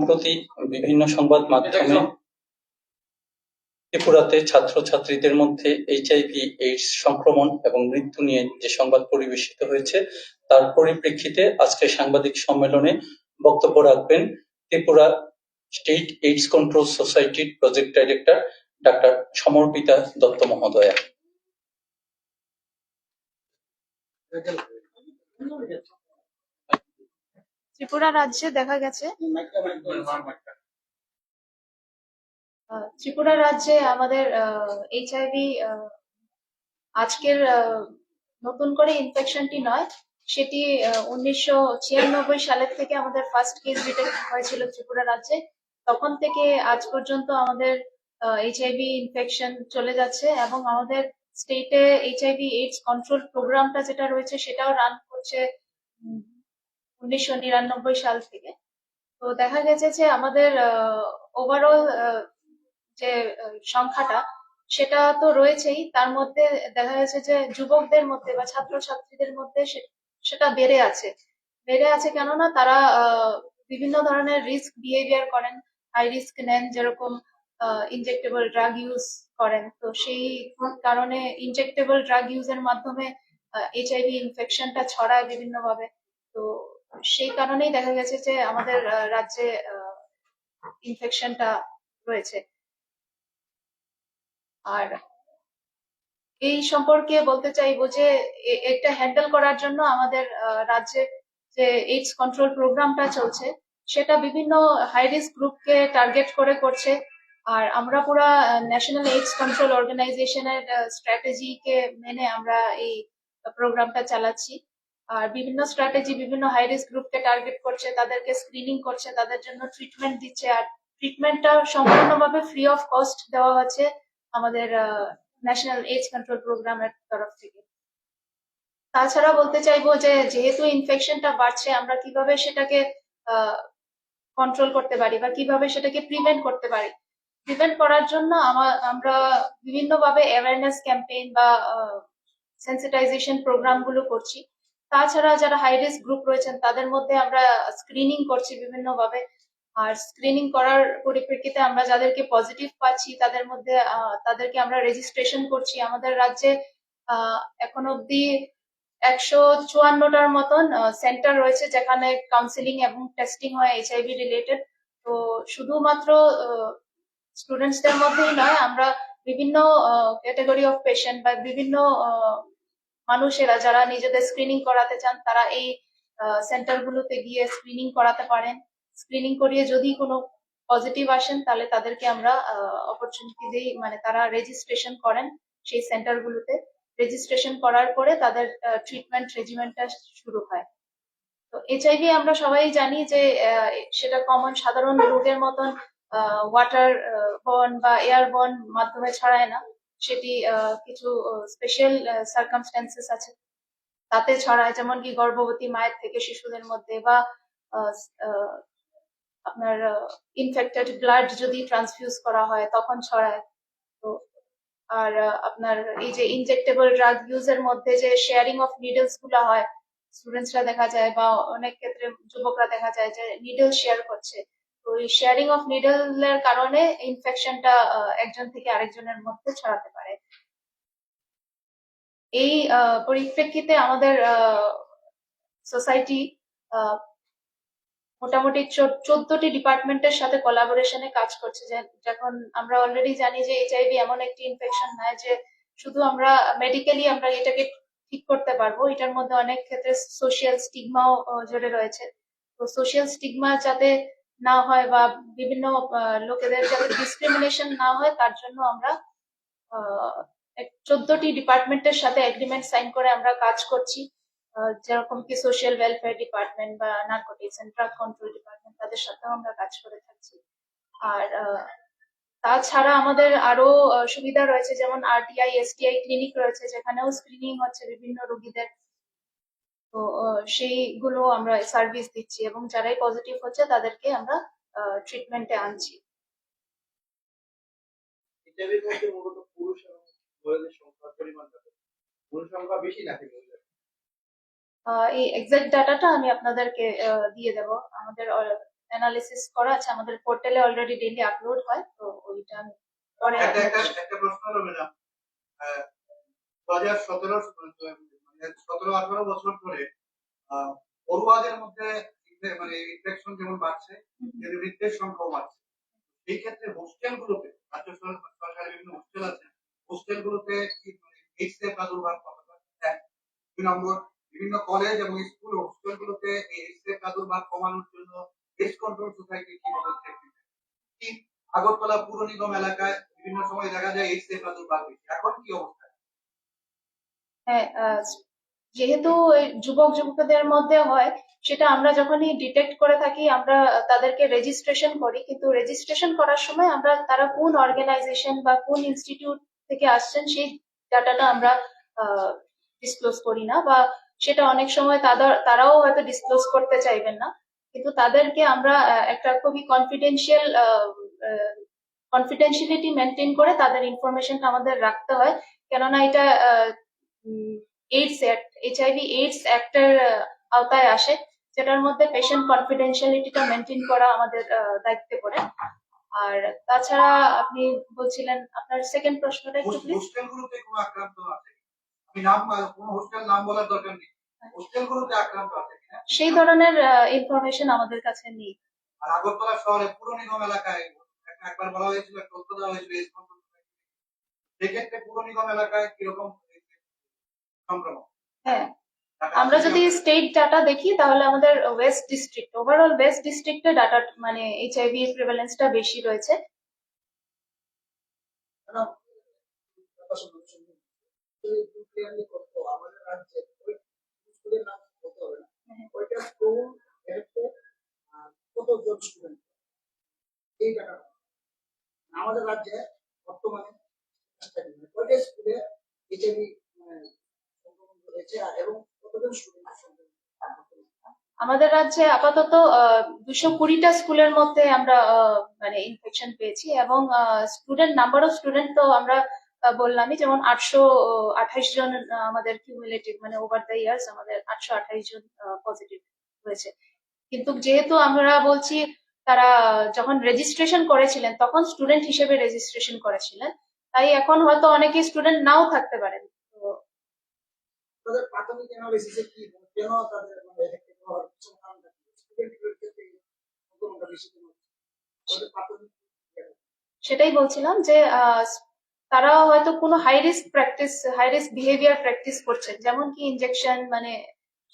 সম্প্রতি বিভিন্ন সংবাদ মাধ্যমে ত্রিপুরাতে ছাত্রছাত্রীদের মধ্যে এইচআইভি এইডস সংক্রমণ এবং মৃত্যু নিয়ে যে সংবাদ পরিবেশিত হয়েছে তার পরিপ্রেক্ষিতে আজকে সাংবাদিক সম্মেলনে বক্তব্য রাখবেন ত্রিপুরা স্টেট এইডস কন্ট্রোল সোসাইটির project director doctor Samarpita Datta মহোদয়া। Tripura রাজ্যে দেখা গেছে। ত্রিপুরা রাজ্যে আমাদের এইচআইভি আজকের নতুন করে ইনফেকশনটি নয়। সেটি উনিশশো ছিয়ানব্বই সালের থেকে আমাদের ফার্স্ট কেস ডিটেক্ট হয়েছিল ত্রিপুরা রাজ্যে। তখন থেকে আজ পর্যন্ত আমাদের এইচআইভি ইনফেকশন চলে যাচ্ছে এবং আমাদের স্টেটে এইচআইভি এইডস কন্ট্রোল প্রোগ্রামটা যেটা রয়েছে সেটাও রান করছে উনিশশো নিরানব্বই সাল থেকে। তো দেখা গেছে যে আমাদের ওভারঅল যে সংখ্যাটা, সেটা তো রয়েছেই। তার মধ্যে দেখা গেছে যে যুবকদের মধ্যে বা ছাত্রছাত্রীদের মধ্যে সেটা বেড়ে আছে। বেড়ে আছে কেননা তারা বিভিন্ন ধরনের রিস্ক বিহেভিয়ার করেন। হাই রিস্ক নেন, যেরকম ইনজেক্টেবল ড্রাগ ইউজ করেন। তো সেই কারণে ইনজেক্টেবল ড্রাগ ইউজের মাধ্যমে এইচআইভি ইনফেকশনটা ছড়ায় বিভিন্নভাবে। তো সেই কারণেই দেখা গেছে যে আমাদের রাজ্যে ইনফেকশনটা রয়েছে। আর এই সম্পর্কে বলতে চাইব যে এটা হ্যান্ডেল করার জন্য আমাদের রাজ্যে যে এইডস কন্ট্রোল প্রোগ্রামটা চলছে, সেটা বিভিন্ন হাই রিস্ক গ্রুপকে টার্গেট করে করছে। আর আমরা পুরা ন্যাশনাল এইডস কন্ট্রোল অর্গানাইজেশনের স্ট্র্যাটেজিকে মেনে আমরা এই প্রোগ্রামটা চালাচ্ছি। আর বিভিন্ন স্ট্র্যাটেজি বিভিন্ন হাই রিস্ক গ্রুপকে টার্গেট করছে, তাদেরকে স্ক্রিনিং করছে, তাদের জন্য ট্রিটমেন্ট দিচ্ছে। আর ট্রিটমেন্টটা সম্পূর্ণভাবে ফ্রি অফ কস্ট দেওয়া হচ্ছে আমাদের ন্যাশনাল এইডস কন্ট্রোল প্রোগ্রামের তরফ থেকে। তাছাড়া বলতে চাইব যে, যেহেতু ইনফেকশনটা বাড়ছে, আমরা কীভাবে সেটাকে কন্ট্রোল করতে পারি বা কীভাবে সেটাকে প্রিভেন্ট করতে পারি? প্রিভেন্ট করার জন্য আমা- আমরা বিভিন্নভাবে অ্যাওয়ারনেস ক্যাম্পেইন বা সেন্সিটাইজেশন প্রোগ্রামগুলো করছি। তাছাড়া যারা হাই রিস্ক গ্রুপ রয়েছেন, তাদের মধ্যে আমরা স্ক্রিনিং করছি বিভিন্নভাবে। আর স্ক্রিনিং করার পরিপ্রেক্ষিতে আমরা যাদেরকে পজিটিভ পাচ্ছি, তাদের মধ্যে তাদেরকে আমরা রেজিস্ট্রেশন করছি। আমাদের রাজ্যে এখন অব্দি একশো চুয়ান্নটার মতন সেন্টার রয়েছে যেখানে কাউন্সিলিং এবং টেস্টিং হয় এইচআইভি রিলেটেড তো শুধুমাত্র স্টুডেন্টসদের মধ্যেই নয়, আমরা বিভিন্ন ক্যাটাগরি অফ পেশেন্ট বা বিভিন্ন মানুষেরা যারা নিজেদের স্ক্রিনিং করাতে চান, তারা এই সেন্টারগুলোতে গিয়ে স্ক্রিনিং করাতে পারেন। স্ক্রিনিং করিয়ে যদি কোনো পজিটিভ আসেন, তাহলে তাদেরকে আমরা অপরচুনিটি দিই মানে তারা রেজিস্ট্রেশন করেন সেই সেন্টারগুলোতে রেজিস্ট্রেশন করার পরে তাদের ট্রিটমেন্ট রেজিমেন্টটা শুরু হয়। তো এইচআইভি আমরা সবাই জানি যে সেটা কমন সাধারণ রোগের মতন ওয়াটার বন বা এয়ার বন মাধ্যমে ছড়ায় না। সেটি কিছু স্পেশাল সার্কামস্ট্যান্সেস আছে। তাতে ছড়ায় যেমন কি গর্ভবতী মায়ের থেকে শিশুদের মধ্যে বা আপনার ইনফেক্টেড ব্লাড যদি ট্রান্সফিউজ করা হয় তখন ছড়ায়। তো, আর আপনার এই যে ইনজেক্টেবল ড্রাগ ইউজের মধ্যে যে শেয়ারিং অফ নিডলসগুলা হয় স্টুডেন্টসরা দেখা যায় বা অনেক ক্ষেত্রে যুবকরা দেখা যায় যে নিডল শেয়ার করছে। এই শেয়ারিং অফ নিডলের কারণে ইনফেকশনটা একজন থেকে আরেকজনের মধ্যে ছড়াতে পারে। এই পরিপ্রেক্ষিতে আমাদের সোসাইটি মোটামুটি চোদ্দটি ডিপার্টমেন্টের সাথে কোলাবোরেশনে কাজ করছে। যখন আমরা অলরেডি জানি যে এইচআইভি এমন একটি ইনফেকশন নয় যে, শুধু আমরা মেডিকেলি আমরা এটাকে ঠিক করতে পারব। এটার মধ্যে অনেক ক্ষেত্রে সোশিয়াল স্টিগমাও জড়ে রয়েছে। তো সোশিয়াল স্টিগমা যাতে না হয় বা বিভিন্ন লোকেদের যাতে ডিসক্রিমিনেশন না হয়, তার জন্য আমরা চোদ্দটি ডিপার্টমেন্টের সাথে এগ্রিমেন্ট সাইন করে আমরা কাজ করছি। যেরকম কি সোশ্যাল ওয়েলফেয়ার ডিপার্টমেন্ট বা narcotics and drug control department তাদের সাথেও আমরা কাজ করে থাকছি। আর তাছাড়া আমাদের আরও সুবিধা রয়েছে, যেমন আরটিআই এসটিআই ক্লিনিক রয়েছে, যেখানেও স্ক্রিনিং হচ্ছে বিভিন্ন রোগীদের। তো সেইগুলো আমরা সার্ভিস দিচ্ছি এবং যারাই পজিটিভ হচ্ছে তাদেরকে আমরা ট্রিটমেন্টে আনছি। এই এক্সাক্ট ডাটাটা আমি আপনাদেরকে দিয়ে দেব। আমাদের অ্যানালিসিস করা আছে আমাদের পোর্টালে অলরেডি ডেইলি আপলোড হয় তো ওইটা আমি পরে একটা প্রশ্ন হলো ম্যাডাম দু হাজার সতেরো মানে আঠারো বছর ধরে পড়ুয়াদের মধ্যে মানে ইনফেকশন যেমন বাড়ছে মৃত্যুর সংখ্যাও বাড়ছে। এই ক্ষেত্রে হোস্টেল গুলোতে রাজ্য সরকারের বিভিন্ন হোস্টেল আছে হোস্টেল গুলোতে কি মানে এইডস এর প্রাদুর্ভাব দুই নম্বর বিভিন্ন কলেজ এবং স্কুল হোস্টেল গুলোতে এই এইডস এর প্রাদুর্ভাব কমানোর জন্য এইডস কন্ট্রোল সোসাইটি কি পদক্ষেপ নিবে আগরতলা পুর নিগম এলাকায় বিভিন্ন সময় দেখা যায় এইডস এর প্রাদুর্ভাব বেশি এখন কি অবস্থা? হ্যাঁ যেহেতু যুবক যুবতীদের মধ্যে হয়, সেটা আমরা যখনই ডিটেক্ট করে থাকি, আমরা তাদেরকে রেজিস্ট্রেশন করি। কিন্তু রেজিস্ট্রেশন করার সময় আমরা তারা কোন অর্গানাইজেশন বা কোন ইনস্টিটিউট থেকে আসছেন, সেই ডাটাটা আমরা ডিসক্লোজ করি না বা সেটা অনেক সময় তাদের, তারাও হয়তো ডিসক্লোজ করতে চাইবেন না। কিন্তু তাদেরকে আমরা একটা খুবই কনফিডেন্সিয়াল কনফিডেন্সিয়ালিটি মেনটেন করে তাদের ইনফরমেশনটা আমাদের রাখতে হয়। কেননা এটা এইডস অ্যাক্ট এইচআইভি এইডস অ্যাক্টের আওতায় আসে। যেটার মধ্যে পেশেন্ট কনফিডেন্সিয়ালিটিটা মেনটেন করা আমাদের দায়িত্বে পড়ে। আর তাছাড়া আপনি বলছিলেন আপনার সেকেন্ড প্রশ্নটা একটু প্লিজ হোস্টেল গুলোতে কোনো আক্রান্ত আছে আমি নাম কোনো হোস্টেল নাম বলার দরকার নেই। হোস্টেল গুলোতে আক্রান্ত আছে কিনা সেই ধরনের ইনফরমেশন আমাদের কাছে নেই। আর আগরতলা শহরে পুর নিগম এলাকায় একবার বলা হয়েছিল তথ্য দেওয়া হয়েছিল সেক্ষেত্রে পুর নিগম এলাকায় কীরকম হ্যাঁ। আমরা যদি স্টেট ডাটা দেখি তাহলে আমাদের ওয়েস্ট ডিস্ট্রিক্ট ওভারঅল ওয়েস্ট ডিস্ট্রিক্টে ডাটা মানে এইচআইভি প্রিভ্যালেন্সটা বেশি রয়েছে। আমাদের রাজ্যে হ্যাঁ। আমাদের রাজ্যে বর্তমানে স্কুলে এইচআইভি আমাদের? রাজ্যে আপাতত দুশো কুড়িটা স্কুলের মধ্যে আমরা মানে ইনফেকশন পেয়েছি এবং স্টুডেন্ট নাম্বার অফ স্টুডেন্ট তো আমরা বললামই, যেমন আটশো আঠাইশ জন আমাদের কিউমুলেটিভ মানে ওভার দ্য ইয়ার্স আমাদের আটশো আঠাইশ জন পজিটিভ হয়েছে। কিন্তু যেহেতু আমরা বলছি, তারা যখন রেজিস্ট্রেশন করেছিলেন, তখন স্টুডেন্ট হিসেবে রেজিস্ট্রেশন করেছিলেন, তাই এখন হয়তো অনেকে স্টুডেন্ট নাও থাকতে পারেন। তাদের প্রাথমিক কি কেন তাদের মানে এফেক্টেড হওয়ার পিছনে কি? সংক্রমণটা বেশি কেন প্রাথমিক সেটাই বলছিলাম যে তারা হয়তো কোনো high risk practice high risk behaviour practice করছেন। যেমন কি ইনজেকশন মানে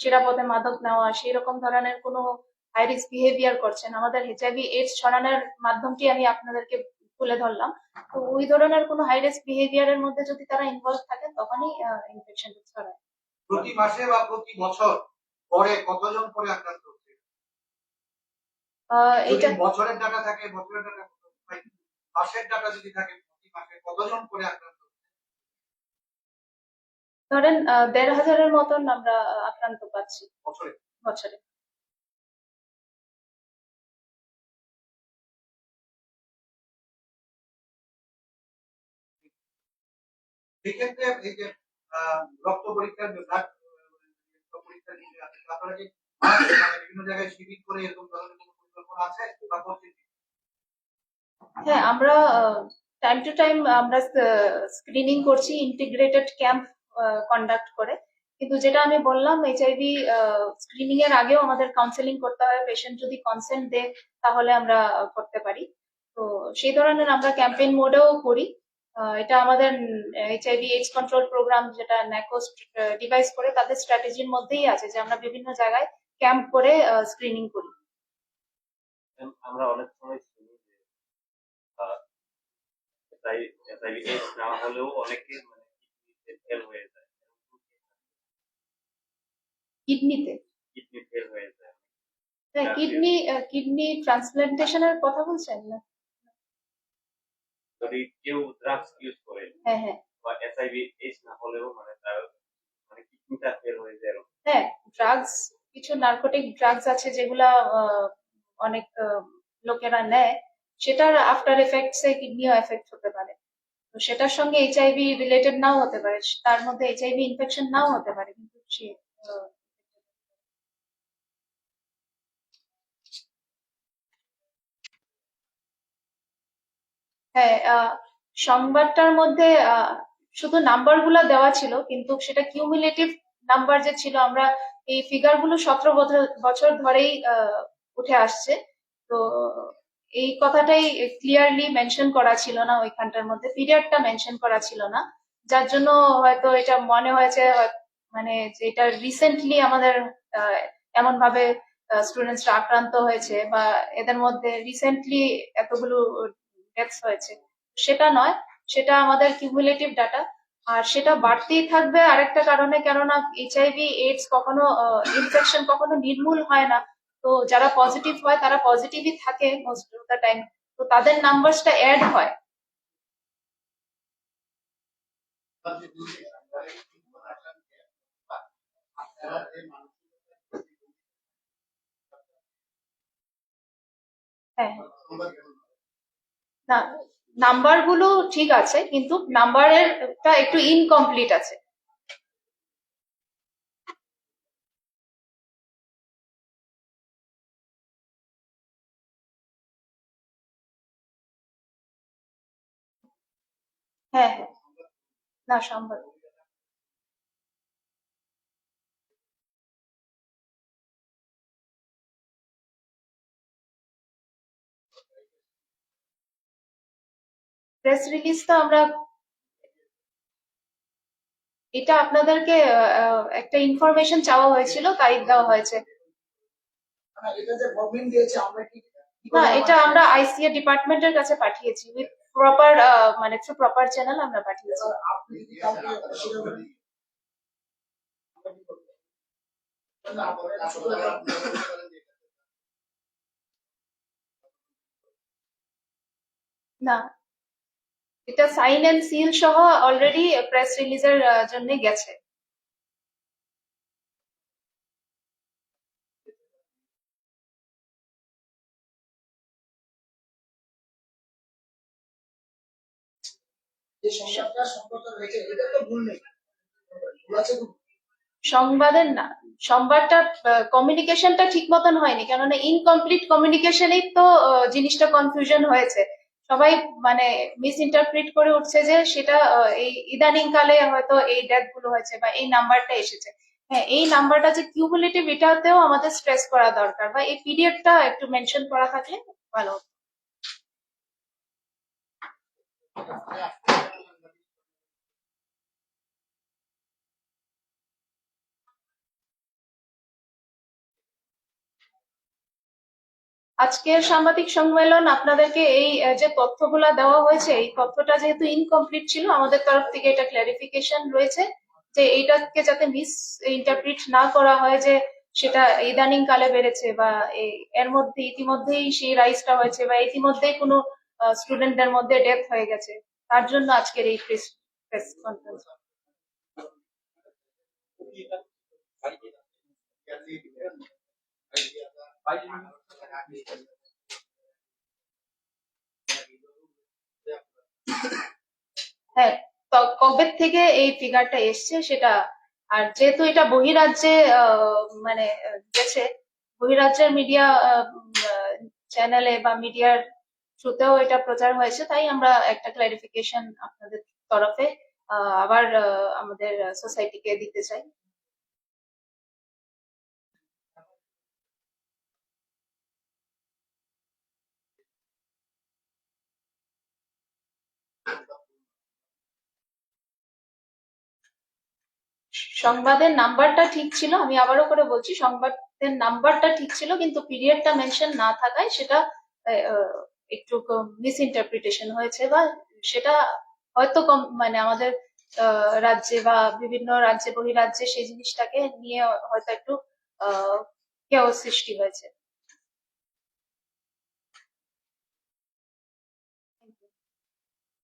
নিরাপদে মাদক নেওয়া, সেই রকম ধরনের কোনো হাই রিস্ক বিহেভিয়ার করছেন। আমাদের এইচআইভি এইডস ছড়ানোর মাধ্যমটি আমি আপনাদেরকে তুলে ধরলাম। তো ওই ধরনের কোনো হাই রিস্ক বিহেভিয়ারের মধ্যে যদি তারা ইনভলভ থাকে, তখনই ইনফেকশন ছড়ায়। প্রতি মাসে বা প্রতি বছর পরে কতজন করে আক্রান্ত হচ্ছে? এটা বছরের ডাটা থাকে বছরের ডাটা মাসের ডাটা যদি থাকে প্রতি মাসে কতজন করে আক্রান্ত ধরেন দেড় হাজারের মতন আমরা আক্রান্ত পাচ্ছি। বছরে? বছরে। সেক্ষেত্রে এই যে রক্ত পরীক্ষার পরীক্ষা আছে আপনারা মানে বিভিন্ন জায়গায় শিবির করে এরকম ধরনের কোনো পরিকল্পনা আছে বা করছেন হ্যাঁ আমরা টাইম টু টাইম আমরা স্ক্রিনিং করছি ইন্টিগ্রেটেড ক্যাম্প কন্ডাক্ট করে। কিন্তু যেটা আমি বললাম এইচআইভি স্ক্রিনিং এর আগেও আমাদের কাউন্সেলিং করতে হয়। পেশেন্ট যদি কনসেন্ট দেয়, তাহলে আমরা করতে পারি। তো সেই ধরনের আমরা ক্যাম্পেইন মোডেও করি। এটা আমাদের এইচআইভি এইডস কন্ট্রোল প্রোগ্রাম যেটা ন্যাকোস ডিভাইস করে তাদের স্ট্র্যাটেজির মধ্যেই আছে যে আমরা বিভিন্ন জায়গায় ক্যাম্প করে স্ক্রিনিং করি। আমরা অনেক সময় শুনি যে এসআইভি এইডস না হলেও অনেকে মানে কিডনিতে ফেল হয়ে যায়। কিডনিতে? কিডনি ফেল হয়ে যায়। হ্যাঁ কিডনি কিডনি ট্রান্সপ্লান্টেশনের কথা বলছেন না? যদি কেউ ড্রাগস ইউজ করে হ্যাঁ হ্যাঁ। বা এসআইভি এইডস না হলেও মানে তার মানে কিডনিটা ফেল হয়ে যায় হ্যাঁ ড্রাগস কিছু নার্কোটিক ড্রাগস আছে যেগুলা অনেক লোকেরা নেয় সেটার আফটার এফেক্টস এ কিডনিও এফেক্ট হতে পারে। তো সেটার সঙ্গে এইচআইভি রিলেটেড নাও হতে পারে তার মধ্যে এইচআইভি ইনফেকশন নাও হতে পারে কিন্তু সে হ্যাঁ সংবাদটার মধ্যে শুধু নাম্বারগুলা দেওয়া ছিল, কিন্তু সেটা কিউমুলেটিভ নাম্বার যে ছিল, আমরা এই ফিগারগুলো সতেরো বছর ধরেই উঠে আসছে। তো এই কথাটাই ক্লিয়ারলি মেনশন করা ছিল না ওইখানটার মধ্যে পিরিয়ডটা মেনশন করা ছিল না। যার জন্য হয়তো এটা মনে হয়েছে, হয়- মানে এটা রিসেন্টলি আমাদের এমন ভাবে স্টুডেন্টসরা আক্রান্ত হয়েছে বা এদের মধ্যে রিসেন্টলি এতগুলো ডেথস হয়েছে। সেটা নয়, সেটা আমাদের কিউমুলেটিভ ডাটা আর সেটা বাড়তেই থাকবে আরেকটা কারণে, কেননা এইচআইভি এইডস কখনো ইনফেকশন কখনো নির্মূল হয় না। তো যারা পজিটিভ হয়, তারা পজিটিভই থাকে মোস্ট অফ দ্য টাইম তো তাদের নাম্বারসটা অ্যাড হয়। হ্যাঁ হ্যাঁ। না নাম্বারগুলো ঠিক আছে কিন্তু নাম্বারের একটু ইনকমপ্লিট আছে। হ্যাঁ হ্যাঁ। না সম্ভব। প্রেস রিলিজ তো আমরা এটা আপনাদেরকে একটা ইনফরমেশন চাওয়া হয়েছিল তাই দেওয়া হয়েছে। এটা যে গভর্নমেন্ট দিয়েছে আমরা কি কি না এটা আমরা আইসিএ ডিপার্টমেন্টের কাছে পাঠিয়েছি। উইথ প্রপার মানে থ্রু প্রপার চ্যানেল আমরা পাঠিয়েছি? না, এটা সাইন এন্ড সিল সহ অলরেডি প্রেস রিলিজের জন্য গেছে? সংবাদের না সংবাদটা কমিউনিকেশনটা ঠিক মতন হয়নি কেননা ইনকমপ্লিট কমিউনিকেশনেই তো জিনিসটা কনফিউশন হয়েছে। সবাই মানে মিস ইন্টারপ্রিট করে উঠছে যে সেটা এই ইদানিং কালে হয়তো এই ডেথগুলো হয়েছে বা এই নাম্বারটা এসেছে। হ্যাঁ এই নাম্বারটা যে কিউমুলেটিভ এটাতেও আমাদের স্ট্রেস করা দরকার বা এই পিরিয়ডটা একটু মেনশন করা থাকলে ভালো আজকের সাংবাদিক সম্মেলন আপনাদেরকে এই যে তথ্যগুলা দেওয়া হয়েছে, এই তথ্যটা যেহেতু ইনকমপ্লিট ছিল, আমাদের তরফ থেকে এটা ক্লারিফিকেশন রয়েছে যে এইটাকে যাতে মিস ইন্টারপ্রিট না করা হয় যে সেটা ইদানিং কালে বেড়েছে বা এর মধ্যে, ইতিমধ্যেই সেই রাইজটা হয়েছে বা ইতিমধ্যেই কোনো স্টুডেন্টদের মধ্যে ডেথ হয়ে গেছে। তার জন্য আজকের এই প্রেস প্রেস কনফারেন্স হ্যাঁ কবে থেকে এই ফিগারটা এসছে সেটা, আর যেহেতু এটা বহিরাজ্যে মানে গেছে, বহিরাজ্যের মিডিয়া চ্যানেলে বা মিডিয়ার থ্রুতেও এটা প্রচার হয়েছে, তাই আমরা একটা ক্লারিফিকেশন আপনাদের তরফে আবার আমাদের সোসাইটিকে দিতে চাই। সংবাদের নাম্বারটা ঠিক ছিল, আমি আবারও করে বলছি, সংবাদের নাম্বারটা ঠিক ছিল, কিন্তু পিরিয়ডটা মেনশন না থাকায় সেটা একটু মিস ইন্টারপ্রিটেশন হয়েছে বা সেটা হয়তো কম মানে আমাদের রাজ্যে বা বিভিন্ন রাজ্যে, বহিরাজ্যে সেই জিনিসটাকে নিয়ে হয়তো একটু আহ সৃষ্টি হয়েছে।